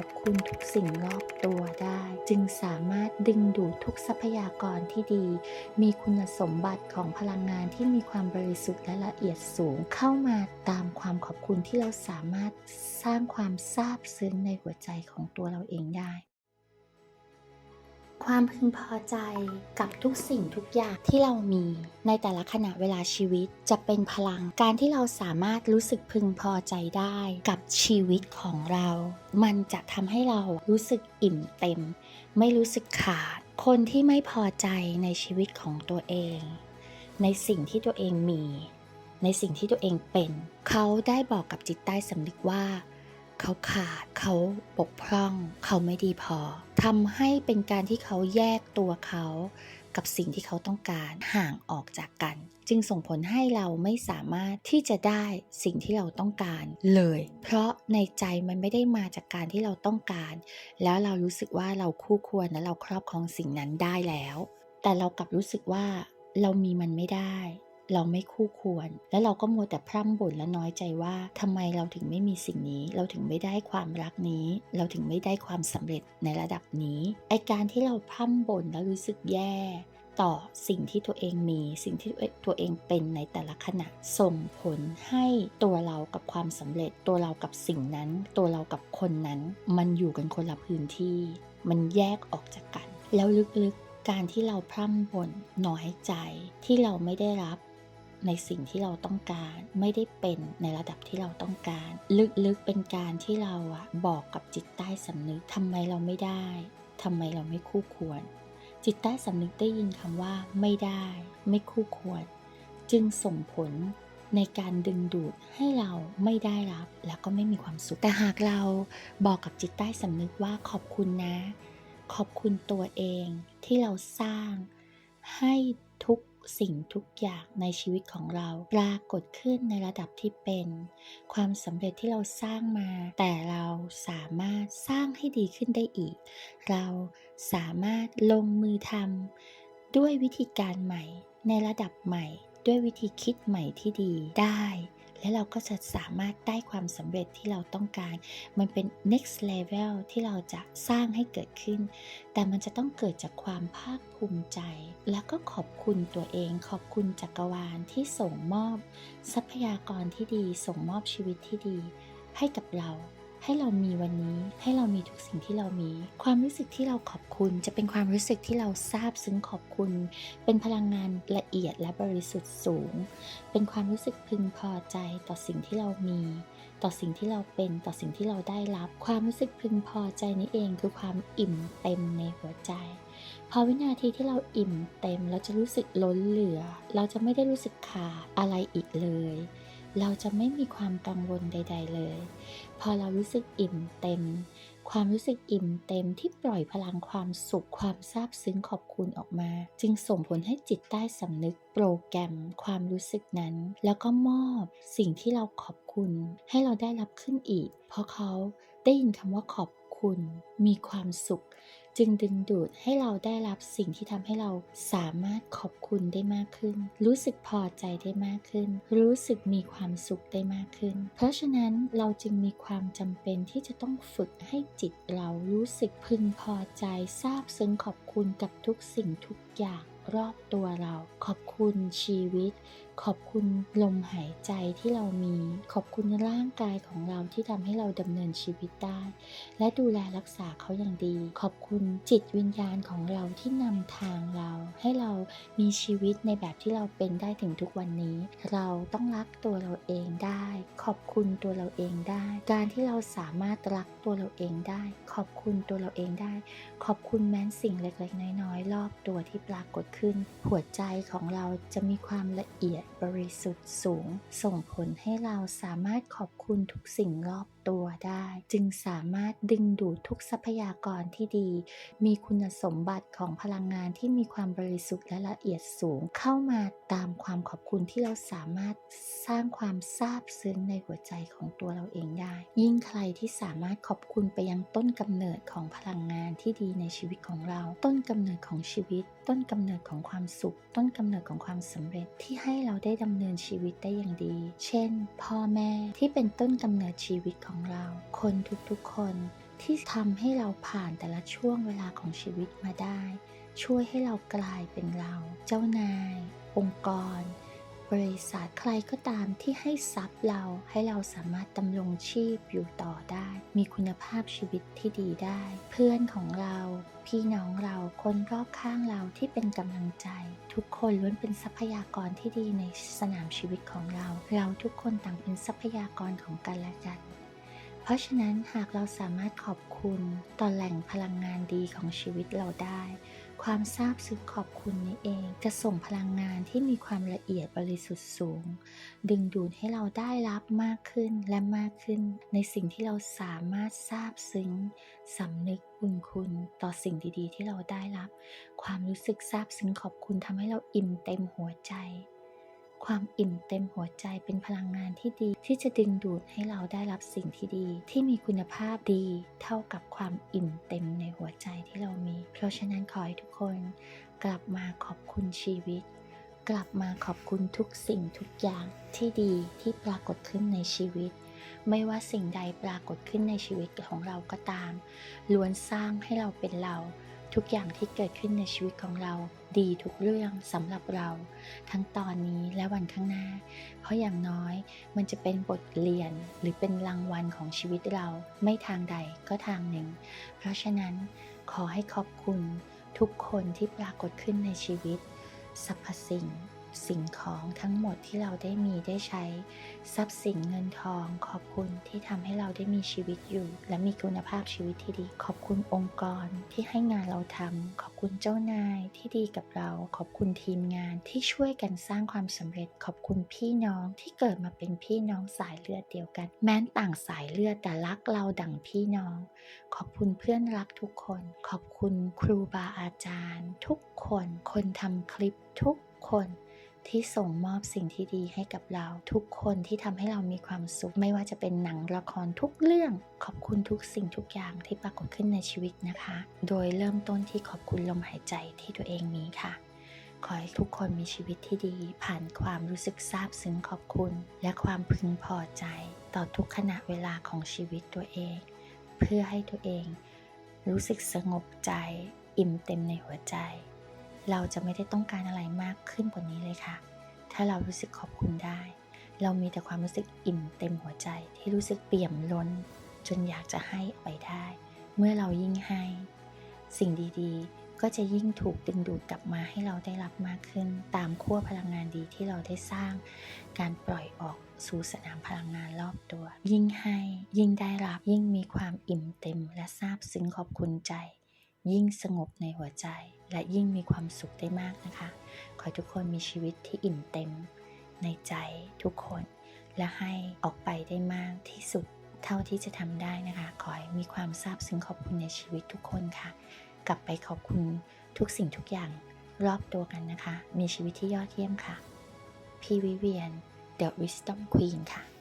อบคุณทุกสิ่งรอบตัวได้ จึงสามารถดึงดูดทุกทรัพยากรที่ดี มีคุณสมบัติของพลังงานที่มีความบริสุทธิ์และละเอียดสูงเข้ามาตามความขอบคุณที่เราสามารถสร้างความซาบซึ้งในหัวใจของตัวเราเองได้ ความพึงพอใจกับทุกสิ่งทุกอย่างที่เรามีในแต่ละขณะเวลาชีวิตจะเป็นพลังการที่เราสามารถรู้สึกพึงพอใจได้กับชีวิตของเรา มันจะทำให้เรารู้สึกอิ่มเต็ม ไม่รู้สึกขาด คนที่ไม่พอใจในชีวิตของตัวเอง ในสิ่งที่ตัวเองมี ในสิ่งที่ตัวเองเป็น เขาได้บอกกับจิตใต้สำนึกว่า เขาขาดเขาบกพร่อง เขาไม่ดีพอทำให้เป็นการที่เขาแยกตัวเขากับสิ่งที่เขาต้องการห่างออกจากกัน จึงส่งผลให้เราไม่สามารถที่จะได้สิ่งที่เราต้องการเลย เพราะในใจมันไม่ได้มาจากการที่เราต้องการ แล้วเรารู้สึกว่าเราคู่ควรและเราครอบครองสิ่งนั้นได้แล้ว แต่เรากลับรู้สึกว่าเรามีมันไม่ได้ เราไม่คู่ควร และเราก็มัวแต่พร่ำบ่นและน้อยใจว่าทำไมเราถึงไม่มีสิ่งนี้ เราถึงไม่ได้ความรักนี้ เราถึงไม่ได้ความสำเร็จในระดับนี้ไอการที่เราพร่ำบ่นแล้วรู้สึกแย่ต่อสิ่งที่ตัวเองมีสิ่งที่ตัวเองเป็นในแต่ละขณะส่งผลให้ตัวเรากับความสำเร็จ ตัวเรากับสิ่งนั้น ตัวเรากับคนนั้น มันอยู่กันคนละพื้นที่ มันแยกออกจากกัน แล้วลึกๆการที่เราพร่ำบ่นน้อยใจที่เราไม่ได้รับ ในสิ่งที่เราต้องการ ไม่ได้เป็นในระดับที่เราต้องการ ลึกๆเป็นการที่เราอะบอกกับจิตใต้สำนึกทำไมเราไม่ได้ทำไมเราไม่คู่ควร จิตใต้สำนึกได้ยินคำว่า ไม่ได้ ไม่คู่ควร จึงส่งผลในการดึงดูดให้เราไม่ได้รับ แล้วก็ไม่มีความสุข แต่หากเราบอกกับจิตใต้สำนึกว่าขอบคุณนะ ขอบคุณตัวเองที่เราสร้างให้ ทุกสิ่งทุกอย่างในชีวิตของเราปรากฏขึ้นในระดับที่เป็น ความสำเร็จที่เราสร้างมา แต่เราสามารถสร้างให้ดีขึ้นได้อีก เราสามารถลงมือทำด้วยวิธีการใหม่ ในระดับใหม่ ด้วยวิธีคิดใหม่ที่ดีได้ และเราก็จะสามารถได้ความสำเร็จที่เราต้องการ มันเป็น next level ที่เราจะสร้างให้เกิดขึ้น แต่มันจะต้องเกิดจากความภาคภูมิใจ แล้วก็ขอบคุณตัวเอง ขอบคุณจักรวาลที่ส่งมอบ ทรัพยากรที่ดี ส่งมอบชีวิตที่ดี ให้กับเรา ให้เรามีวันนี้ให้เรามีทุกสิ่งที่เรามี ความรู้สึกที่เราขอบคุณ จะเป็นความรู้สึกที่เราซาบซึ้งขอบคุณ เป็นพลังงานละเอียดและบริสุทธิ์สูง เป็นความรู้สึกพึงพอใจต่อสิ่งที่เรามี ต่อสิ่งที่เราเป็นต่อสิ่งที่เราได้รับ ความรู้สึกพึงพอใจนี้เองคือความอิ่มเต็มในหัวใจพอวินาทีที่เราอิ่มเต็มเราจะรู้สึกล้นเหลือ เราจะไม่ได้รู้สึกขาดอะไรอีกเลย เราจะไม่มีความกังวลใด ๆ เลย พอเรารู้สึกอิ่มเต็ม ความรู้สึกอิ่มเต็มที่ปล่อยพลังความสุขความซาบซึ้งขอบคุณออกมา จึงส่งผลให้จิตใต้สำนึกโปรแกรมความรู้สึกนั้น แล้วก็มอบสิ่งที่เราขอบคุณ ให้เราได้รับขึ้นอีก เพราะเขาได้ยินคำว่าขอบ คุณมีความสุข จึงดึงดูดให้เราได้รับสิ่งที่ทำให้เราสามารถขอบคุณได้มากขึ้น รู้สึกพอใจได้มากขึ้น รู้สึกมีความสุขได้มากขึ้น เพราะฉะนั้นเราจึงมีความจำเป็นที่จะต้องฝึกให้จิตเรารู้สึกพึงพอใจซาบซึ้งขอบคุณกับทุกสิ่งทุกอย่าง รอบตัวเรา ขอบคุณชีวิต ขอบคุณลมหายใจที่เรามี ขอบคุณร่างกายของเราที่ทำให้เราดำเนินชีวิตได้ และดูแลรักษาเขาอย่างดี ขอบคุณจิตวิญญาณของเราที่นำทางเรา ให้เรามีชีวิตในแบบที่เราเป็นได้ถึงทุกวันนี้ เราต้องรักตัวเราเองได้ ขอบคุณตัวเราเองได้ การที่เราสามารถรักตัวเราเองได้ ขอบคุณตัวเราเองได้ ขอบคุณแม้นสิ่งเล็กๆน้อยๆรอบตัวที่ปรากฏขึ้น หัวใจของเราจะมีความละเอียดบริสุทธิ์สูง ส่งผลให้เราสามารถขอบคุณทุกสิ่งรอบ ตัวได้ จึงสามารถดึงดูดทุกทรัพยากรที่ดี มีคุณสมบัติของพลังงานที่มีความบริสุทธิ์และละเอียดสูง เข้ามาตามความขอบคุณที่เราสามารถสร้างความซาบซึ้งในหัวใจของตัวเราเองได้ ยิ่งใครที่สามารถขอบคุณไปยังต้นกำเนิดของพลังงานที่ดีในชีวิตของเรา ต้นกำเนิดของชีวิต ต้นกำเนิดของความสุข ต้นกำเนิดของความสำเร็จที่ให้เราได้ดำเนินชีวิตได้อย่างดี เช่น พ่อแม่ที่เป็นต้นกำเนิดชีวิตของเรา คนทุกๆคนที่ทำให้เราผ่านแต่ละช่วงเวลาของชีวิตมาได้ ช่วยให้เรากลายเป็นเรา เจ้านาย องค์กร บริษัทใครก็ตามที่ให้ทรัพย์เราให้เราสามารถดำรงชีพอยู่ต่อได้ มีคุณภาพชีวิตที่ดีได้ เพื่อนของเรา พี่น้องเราคนรอบข้างเราที่เป็นกำลังใจ ทุกคนล้วนเป็นทรัพยากรที่ดีในสนามชีวิตของเรา เราทุกคนต่างเป็นทรัพยากรของกันและกัน เพราะฉะนั้นหากเราสามารถขอบคุณต่อแหล่งพลังงานดีของชีวิตเราได้ ความซาบซึ้งขอบคุณนี้เอง จะส่งพลังงานที่มีความละเอียดบริสุทธิ์สูง ดึงดูดให้เราได้รับมากขึ้นและมากขึ้น ในสิ่งที่เราสามารถซาบซึ้งสำนึกบุญคุณต่อสิ่งดีๆ ที่เราได้รับ ความรู้สึกซาบซึ้งขอบคุณทำให้เราอิ่มเต็มหัวใจ ความอิ่มเต็มหัวใจเป็นพลังงานที่ดี ที่จะดึงดูดให้เราได้รับสิ่งที่ดี ที่มีคุณภาพดี เท่ากับความอิ่มเต็มในหัวใจที่เรามี เพราะฉะนั้นขอให้ทุกคน กลับมาขอบคุณชีวิต กลับมาขอบคุณทุกสิ่งทุกอย่างที่ดีที่ปรากฏขึ้นในชีวิต ไม่ว่าสิ่งใดปรากฏขึ้นในชีวิตของเราก็ตามล้วนสร้างให้เราเป็นเรา ทุกอย่างที่เกิดขึ้นในชีวิตของเราดีทุกเรื่องสำหรับเรา ทั้งตอนนี้และวันข้างหน้า เพราะอย่างน้อยมันจะเป็นบทเรียนหรือเป็นรางวัลของชีวิตเราไม่ทางใดก็ทางหนึ่ง เพราะฉะนั้นขอให้ขอบคุณทุกคนที่ปรากฏขึ้นในชีวิตสรรพสิ่ง สิ่งของทั้งหมดที่เราได้มีได้ใช้ ทรัพย์สินเงินทอง ขอบคุณที่ทำให้เราได้มีชีวิตอยู่ และมีคุณภาพชีวิตที่ดี ขอบคุณองค์กรที่ให้งานเราทำขอบคุณเจ้านายที่ดีกับเรา ขอบคุณทีมงานที่ช่วยกันสร้างความสำเร็จ ขอบคุณพี่น้องที่เกิดมาเป็นพี่น้องสายเลือดเดียวกัน แม้นต่างสายเลือดแต่รักเราดั่งพี่น้อง ขอบคุณเพื่อนรักทุกคน ขอบคุณครูบาอาจารย์ ทุกคน คนทำคลิปทุกคน ที่ส่งมอบสิ่งที่ดีให้กับเรา ทุกคนที่ทำให้เรามีความสุข ไม่ว่าจะเป็นหนังละครทุกเรื่อง ขอบคุณทุกสิ่งทุกอย่างที่ปรากฏขึ้นในชีวิตนะคะ โดยเริ่มต้นที่ขอบคุณลมหายใจที่ตัวเองมีค่ะขอให้ทุกคนมีชีวิตที่ดี ผ่านความรู้สึกซาบซึ้งขอบคุณ และความพึงพอใจ ต่อทุกขณะเวลาของชีวิตตัวเอง เพื่อให้ตัวเอง รู้สึกสงบใจ อิ่มเต็มในหัวใจ เราจะไม่ได้ต้องการอะไรมากขึ้นกว่านี้เลยค่ะ ถ้าเรารู้สึกขอบคุณได้ เรามีแต่ความรู้สึกอิ่มเต็มหัวใจที่รู้สึกเปี่ยมล้น จนอยากจะให้ไปได้ เมื่อเรายิ่งให้ สิ่งดีๆ ก็จะยิ่งถูกดึงดูดกลับมาให้เราได้รับมากขึ้น ตามขั้วพลังงานดีที่เราได้สร้าง การปล่อยออกสู่สนามพลังงานรอบตัว ยิ่งให้ ยิ่งได้รับยิ่งมีความอิ่มเต็ม และซาบซึ้งขอบคุณใจ ยิ่งสงบในหัวใจและยิ่งมีความสุขได้มากนะคะ ขอให้ทุกคนมีชีวิตที่อิ่มเต็มในใจทุกคน และให้ออกไปได้มากที่สุดเท่าที่จะทำได้นะคะ ขอให้มีความซาบซึ้งขอบคุณในชีวิตทุกคนค่ะ กลับไปขอบคุณทุกสิ่งทุกอย่างรอบตัวกันนะคะ มีชีวิตที่ยอดเยี่ยมค่ะ พี่วิเวียน The Wisdom Queen ค่ะ